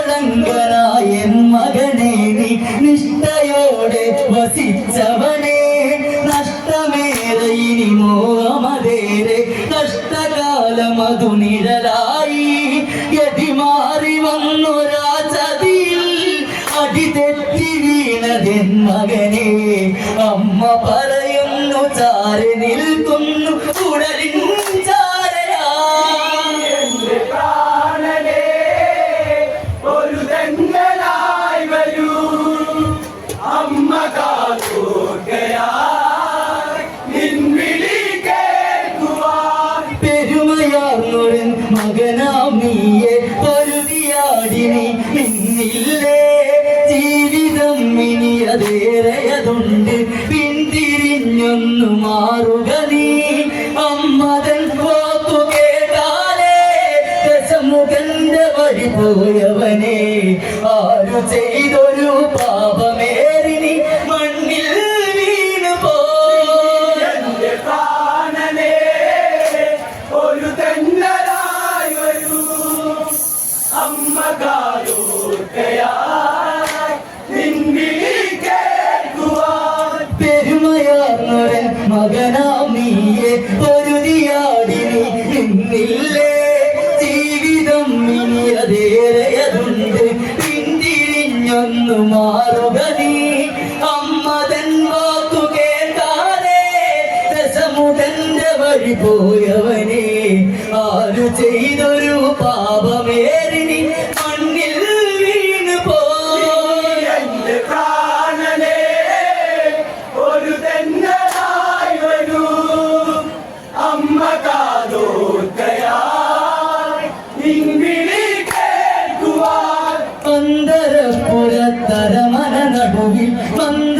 നിഷ്കളങ്കനായ മകനെ നീ നിഷ്ഠയോടെ വസിച്ചവനെ. നഷ്ടമേറെ ഇനി മോഹമതേറെ. കഷ്ടകാലമതു നിഴലായി. ഗതി മാറി വന്നൊരാ ചതിയിൽ അടി തെറ്റി വീണതെൻ മകനെ. അമ്മ പറയുന്നു ചാരി നിൽക്കുന്നു ഉടലിൻ പോയവനെ ആരു ചെയ്തൊരു പാപമേറിനി വഴി പോയവനെ. ആരു ചെയ്തൊരു പാപമേറിനി മണ്ണിൽ വീണ് പോയ. പ്രാണനേ ഒരു തെങ്ങലായി വരൂ. അമ്മ കേൾക്കുവാൻ. അന്തരപ്പുറത്തരമന നടുവിൽ മന്ദമോദി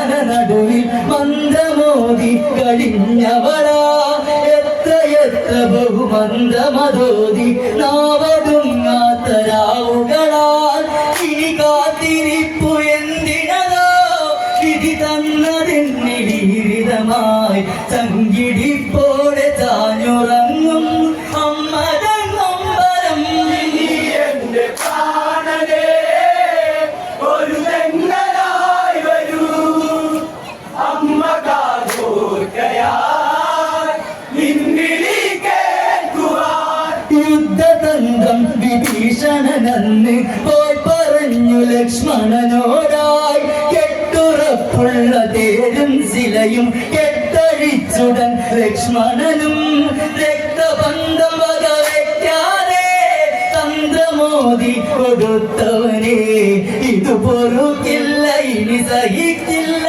പന്തരപ്പുറത്തരമന നടുവിൽ മന്ദമോദി കഴിഞ്ഞവളാ. എത്ര എത്ര ബഹുമന്ദമതോതി നാവടുങ്ങാത്ത രാവുകളാൽ ഇനി കാത്തിരിപ്പു എന്തിനതോ? വിധി തന്നതെന്നെ ജീവിതമായി യുദ്ധതന്ത്രം വിഭീഷണനന്ന് പോയി പറഞ്ഞു ലക്ഷ്മണനോടായി. കെട്ടുറപ്പുള്ള തേരും ശിലയും കെട്ടഴിച്ചുടൻ ലക്ഷ്മണനും രക്തബന്ധം വകവയ്ക്കാതെ തന്ത്രമോദി കൊടുത്തവനെ. ഇത് പൊറുക്കില്ല ഇനി സഹിക്കില്ല.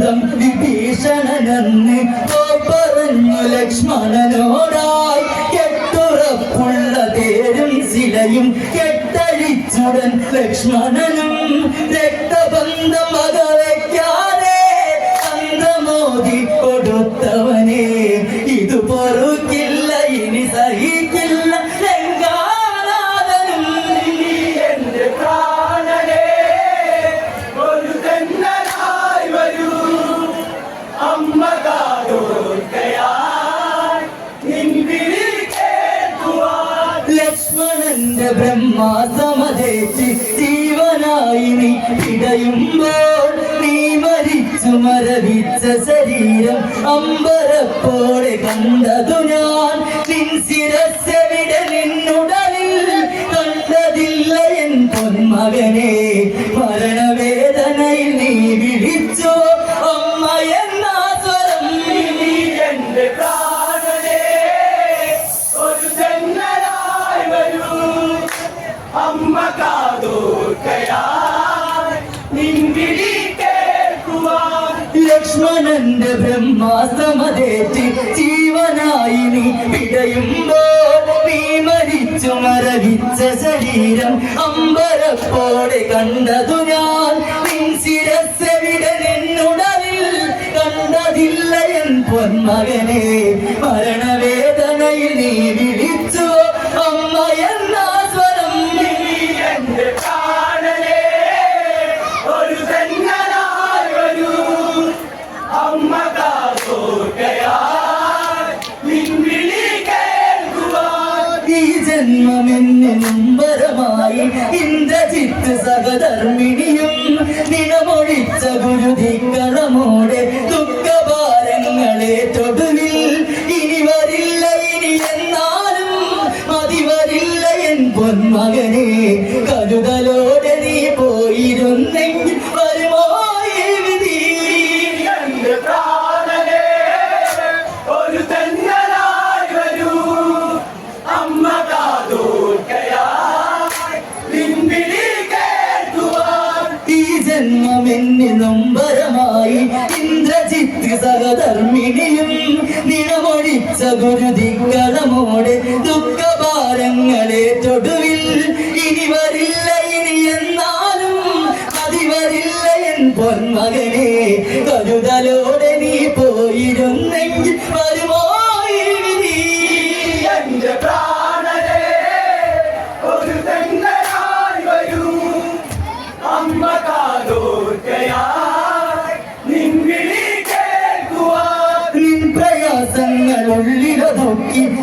യുദ്ധതന്ത്രം വിഭീഷണനെന്ന് പറഞ്ഞു ലക്ഷ്മണനോടായി. കെട്ടുറപ്പുള്ള തേരും ശിലയും കെട്ടഴിച്ചുടൻ ലക്ഷ്മണനും രക്തബന്ധം വകവയ്ക്കാതെ ബ്രഹ്മാസമതേച്ച് ജീവനായി നീ ഇടയുമ്പോൾ നീ മരിച്ചു മരവിച്ച ശരീരം അമ്പരപ്പോടെ കണ്ടതു ഞാൻ. നിൻ ശിരസ്സെവിടെ നിന്നുടലിൽ കണ്ടതില്ല എൻ പൊന്മകനെ മരണവേദനയിൽ ലക്ഷ്മണന്റെ ബ്രഹ്മാസ്ത്രമതേറ്റ് ജീവനായി നീ പിടയുമ്പോൾ നീ മരിച്ചു മരവിച്ച ശരീരം അമ്പരപ്പോടെ കണ്ടതു ഞാൻ. നിൻ ശിരസ്സെവിട നിന്നുടലിൽ കണ്ടതില്ല എൻ പൊന്മകനെ. മരണവേദനയിൽ നീ വിളിച്ചു സഹധർമ്മിണിയും ഗുരുതി ഗുരുധിക്കളമോടെ നിണമൊഴിച്ച ഗുരുതിക്കളമോടെ ദുഃഖഭാരങ്ങളെ തൊടുവിൽ ഇനി വരില്ല ഇനി എന്നാലും അതിവരില്ല എൻ പൊന്മകനെ കരുതലോടെ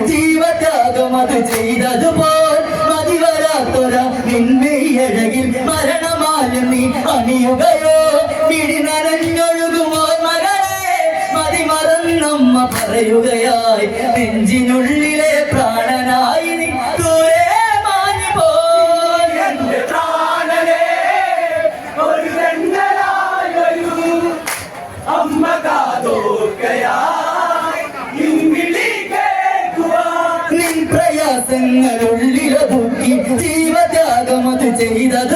ജീവത്യാഗം അത് ചെയ്തതുപോൽ മതിവരാത്തൊര നിന്മയഴകിൽ മരണമാലും നീ അണിയുകയോ. പിടി നനഞ്ഞൊഴുകുമോ മകളെ മതിമറന്നമ്മ പറയുകയായി. നെഞ്ചിനുള്ളിലെ പ്രാണനായി പ്രയാസങ്ങൾ ഉള്ളിലൊതുക്കി ജീവത്യാഗം അത്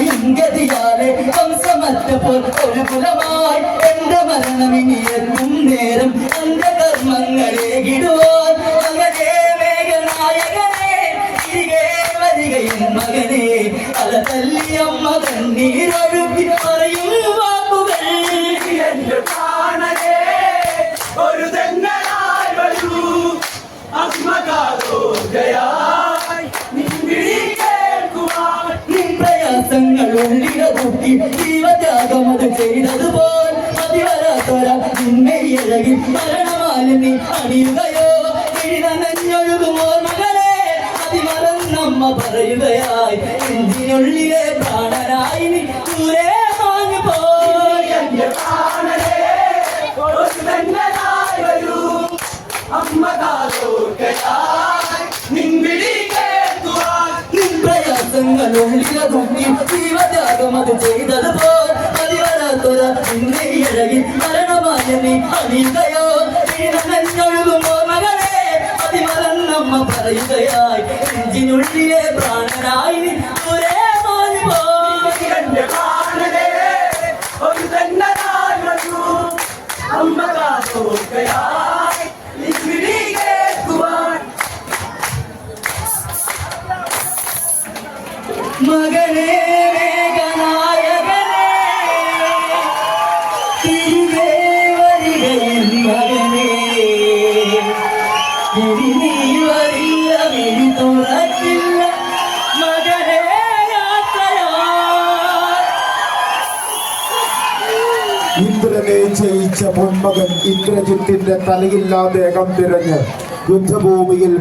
പുത്രമരണമണയും ഗതിയാലെ വംശമറ്റപ്പോൾ ഒരു കുലമായി എന്റെ മരണം ഇനി എന്നും നേരം എന്റെ കർമ്മങ്ങളെ കിടുവാൻ മകനെ മേഘനായകനെ തിരികെ വരികയും മകനെ അല തല്ലിയമ്മ കണ്ണീരൊഴുക്കി പറയും വാക്കുകൾ. എന്റെ പ്രാണനെ ഒരു തെന്നലായി വരൂ. അമ്മ കാതോർക്കയായി പ്രയാസങ്ങൾ ഉള്ളിലൂട്ടി ജീവത്യാഗം അത് ചെയ്തതുപോൽ നിന്നെ നിന്നയിഴകി മരണമാലും നീ അണിയുകയോ നനഞ്ഞൊഴുകുമോ മകളെ അതിമറന്നമ്മ പറയുകയായി എന്തിനുള്ളിലെ പ്രാണനായി നീ ദൂരെ വാങ്ങി പോയി അമ്മ കാതോർക്കയായി പ്രയാസങ്ങൾ ഉള്ളിലൂട്ടി ജീവത്യാഗം അത് ചെയ്തതുപോൽ മതിവരാത്തൊര നിന്നയിഴകി മരണമാലും നീ അണിയുകയോ നനഞ്ഞൊഴുകുമോ മകളെ അതിമറന്നമ്മ പറയുകയായി നെഞ്ചിനുള്ളിലെ പ്രാണനായി ദൂരെ ഇന്ദ്രനെ ജയിച്ച പൊന്മകൻ ഇന്ദ്രജിത്തിന്റെ തലയില്ലാതെ അകം തിരഞ്ഞ് യുദ്ധഭൂമിയിൽ